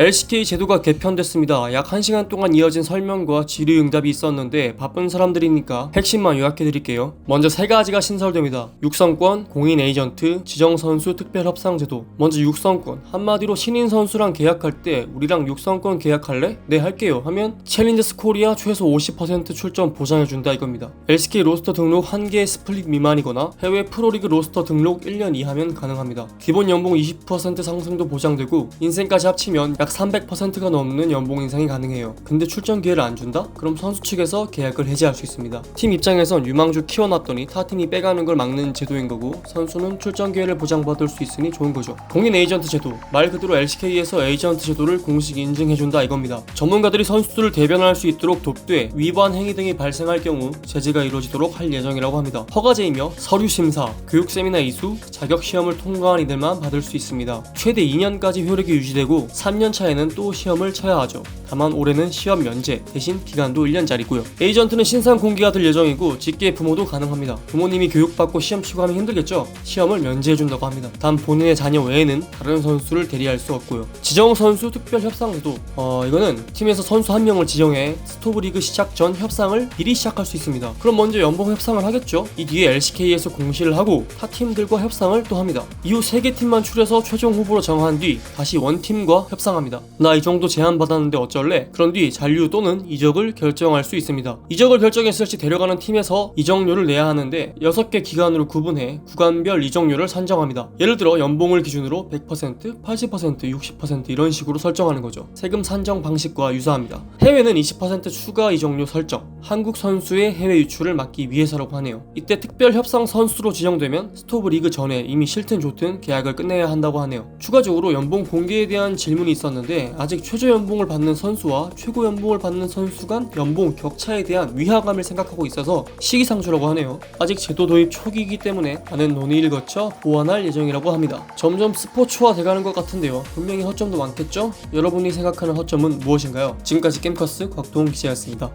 LCK 제도가 개편됐습니다. 약 1시간 동안 이어진 설명과 질의응답이 있었는데 바쁜 사람들이니까 핵심만 요약해드릴게요. 먼저 세 가지가 신설됩니다. 육성권, 공인 에이전트, 지정 선수 특별 협상 제도. 먼저 육성권. 한마디로 신인 선수랑 계약할 때 우리랑 육성권 계약할래? 네 할게요. 하면 챌린저스 코리아 최소 50% 출전 보장해준다 이겁니다. LCK 로스터 등록 1개 스플릿 미만이거나 해외 프로리그 로스터 등록 1년 이하면 가능합니다. 기본 연봉 20% 상승도 보장되고 인생까지 합치면 약 300%가 넘는 연봉 인상이 가능해요. 근데 출전 기회를 안 준다? 그럼 선수 측에서 계약을 해지할 수 있습니다. 팀 입장에선 유망주 키워놨더니 타 팀이 빼가는 걸 막는 제도인 거고 선수는 출전 기회를 보장받을 수 있으니 좋은 거죠. 공인 에이전트 제도 말 그대로 LCK에서 에이전트 제도를 공식 인증해준다 이겁니다. 전문가들이 선수들을 대변할 수 있도록 돕되 위반 행위 등이 발생할 경우 제재가 이루어지도록 할 예정이라고 합니다. 허가제이며 서류 심사, 교육 세미나 이수, 자격 시험을 통과한 이들만 받을 수 있습니다. 최대 2년까지 효력이 유지되고 3년 차에는 또 시험을 쳐야 하죠. 다만 올해는 시험 면제 대신 기간도 1년짜리고요. 에이전트는 신상 공개가 될 예정이고 직계 부모도 가능합니다. 부모님이 교육받고 시험 치고 하면 힘들겠죠? 시험을 면제해준다고 합니다. 단 본인의 자녀 외에는 다른 선수를 대리할 수 없고요. 지정 선수 특별 협상제도 어 이거는 팀에서 선수 한 명을 지정해 스토브 리그 시작 전 협상을 미리 시작할 수 있습니다. 그럼 먼저 연봉 협상을 하겠죠. 이 뒤에 LCK에서 공시를 하고 타 팀들과 협상을 또 합니다. 이후 세개 팀만 추려서 최종 후보로 정한 뒤 다시 원 팀과 협상합니다. 나 이 정도 제안 받았는데 어쩔래? 그런 뒤 잔류 또는 이적을 결정할 수 있습니다. 이적을 결정했을지 데려가는 팀에서 이적료를 내야 하는데 6개 기간으로 구분해 구간별 이적료를 산정합니다. 예를 들어 연봉을 기준으로 100%, 80%, 60% 이런 식으로 설정하는 거죠. 세금 산정 방식과 유사합니다. 해외는 20% 추가 이적료 설정, 한국 선수의 해외 유출을 막기 위해서라고 하네요. 이때 특별 협상 선수로 지정되면 스토브 리그 전에 이미 싫든 좋든 계약을 끝내야 한다고 하네요. 추가적으로 연봉 공개에 대한 질문이 있었는데 아직 최저 연봉을 받는 선수와 최고 연봉을 받는 선수 간 연봉 격차에 대한 위화감을 생각하고 있어서 시기상조라고 하네요. 아직 제도 도입 초기이기 때문에 많은 논의를 거쳐 보완할 예정이라고 합니다. 점점 스포츠화 돼가는 것 같은데요. 분명히 허점도 많겠죠? 여러분이 생각하는 허점은 무엇인가요? 지금까지 게임커스 곽동 기자였습니다.